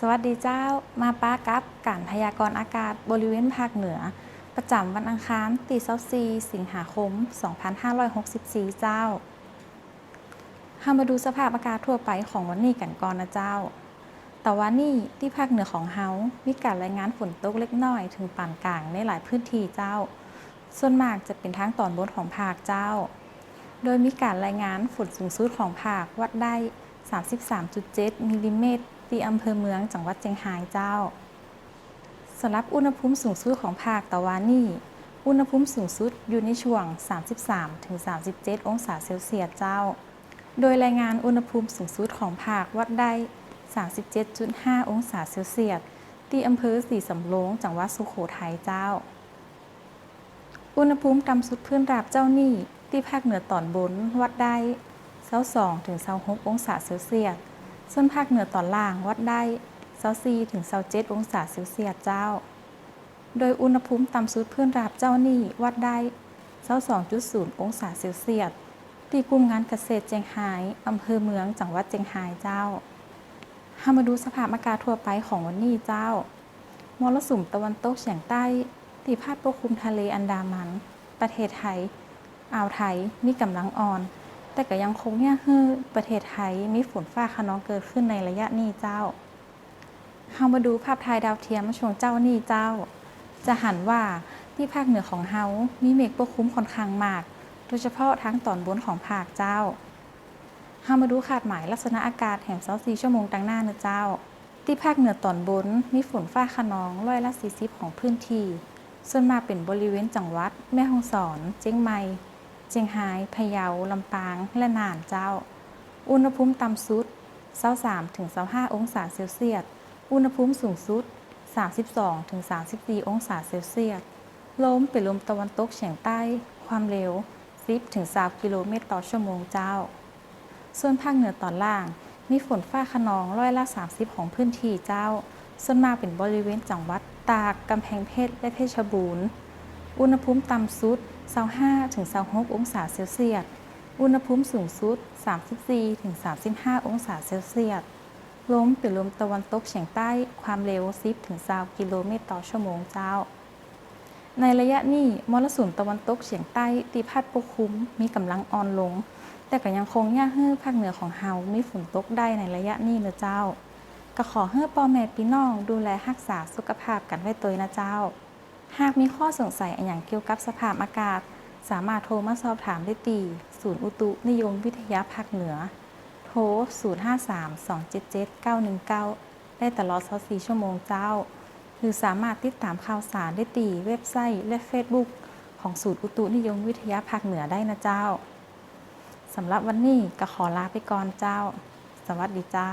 สวัสดีเจ้ามาป้ากับการพยากรณ์อากาศบริเวณภาคเหนือ ประจำวันอังคารตีเสาซีสิงหาคม 2564 เจ้าเรามาดูสภาพอากาศทั่วไปของวันนี้กันก่อนนะเจ้า แต่ว่านี่ที่ภาคเหนือของเฮามีการรายงานฝนตกเล็กน้อยถึงปานกลางในหลายพื้นที่เจ้า ส่วนมากจะเป็นทางตอนบนของภาคเจ้า โดยมีการรายงานฝนสูงสุดของภาควัดได้ 33.7มิลลิเมตร ที่อำเภอเมืองจังหวัดเชียงรายเจ้าสำหรับอุณหภูมิสูงสุดของภาคตะวันนี่อุณหภูมิสูงสุดอยู่ในช่วง 33-37 องศาเซลเซียสเจ้า โดยรายงานอุณหภูมิสูงสุดของภาควัดได้ 37.5 องศาเซลเซียส ที่อำเภอสีสำโรงจังหวัดสุโขทัยเจ้า อุณหภูมิต่ำสุดพื้นราบเจ้านี่ที่ภาคเหนือตอนบนวัดได้22-26องศาเซลเซียส ส่วนภาคเหนือตอนล่างวัดได้24ถึง27องศาเซลเซียสเจ้า โดยอุณหภูมิต่ำสุดพื้นราบเจ้านี่วัดได้22.0 องศาเซลเซียส ที่กลุ่มงานเกษตรเจียงไฮ้อำเภอเมืองจังหวัดเจียงไฮ้เจ้าเรามาดูสภาพอากาศทั่วไปของวันนี้เจ้ามรสุมตะวันตกเฉียงใต้ที่พาดปกคลุมทะเลอันดามัน ประเทศไทย อ่าวไทยมีกำลังอ่อน แต่ก็ยังคงเนี่ยคือประเทศไทยมีฝนฟ้าขนองเกิดขึ้นในระยะนี้เจ้าเฮามาดูภาพถ่ายดาวเทียมช่วงเจ้านี่เจ้า จะหันว่าที่ภาคเหนือของเฮามีเมฆปกคลุมค่อนข้างมาก โดยเฉพาะทางตอนบนของภาคเจ้าเฮามาดูคาดหมายลักษณะอากาศแห่ง24ชั่วโมงดังหน้าเนะเจ้า ที่ภาคเหนือตอนบนมีฝนฟ้าขนองร้อยละ40ของพื้นที่ ส่วนมากเป็นบริเวณจังหวัด แม่ฮ่องสอน เจียงใหม่ เจียงไฮ้พะเยาลำปาง และน่านเจ้า อุณหภูมิต่ำสุด23ถึง25 องศาเซลเซียส อุณหภูมิสูงสุด 32ถึง34 องศาเซลเซียส ลมเป็นลมตะวันตกเฉียงใต้ ความเร็ว 10ถึง30 กิโลเมตรต่อชั่วโมงเจ้า ส่วนภาคเหนือตอนล่าง มีฝนฟ้าขนองร้อยละ 30 ของพื้นที่เจ้า ส่วนมากเป็นบริเวณจังหวัดตาก กำแพงเพชร และเพชรบูรณ์ อุณหภูมิต่ำสุด 25-26 องศาเซลเซียส อุณหภูมิสูงสุด 34-35 องศาเซลเซียส ลมเป็นลมตะวันตกเฉียงใต้ความเร็ว 10-20 กิโลเมตรต่อชั่วโมงเจ้า ในระยะนี้มรสุมตะวันตกเฉียงใต้ตีพัดปกคลุมมีกำลังอ่อนลง แต่ก็ยังคงย่าฮื้อภาคเหนือของเฮามีฝนตกได้ในระยะนี้นะเจ้าก็ขอให้พ่อแม่พี่น้องดูแลรักษาสุขภาพกันไว้ตัวนะเจ้า หากมีข้อสงสัยอย่างเกี่ยวกับสภาพอากาศ สามารถโทรมาสอบถามได้ตีศูนย์อุตุนิยมวิทยาภาคเหนือ โทร 053-277-919 ได้ตลอด 24 ชั่วโมงเจ้า หรือสามารถติดตามข่าวสารได้ตีเว็บไซต์และ Facebook ของศูนย์อุตุนิยมวิทยาภาคเหนือได้นะเจ้า สำหรับวันนี้ก็ขอลาไปก่อนเจ้า สวัสดีเจ้า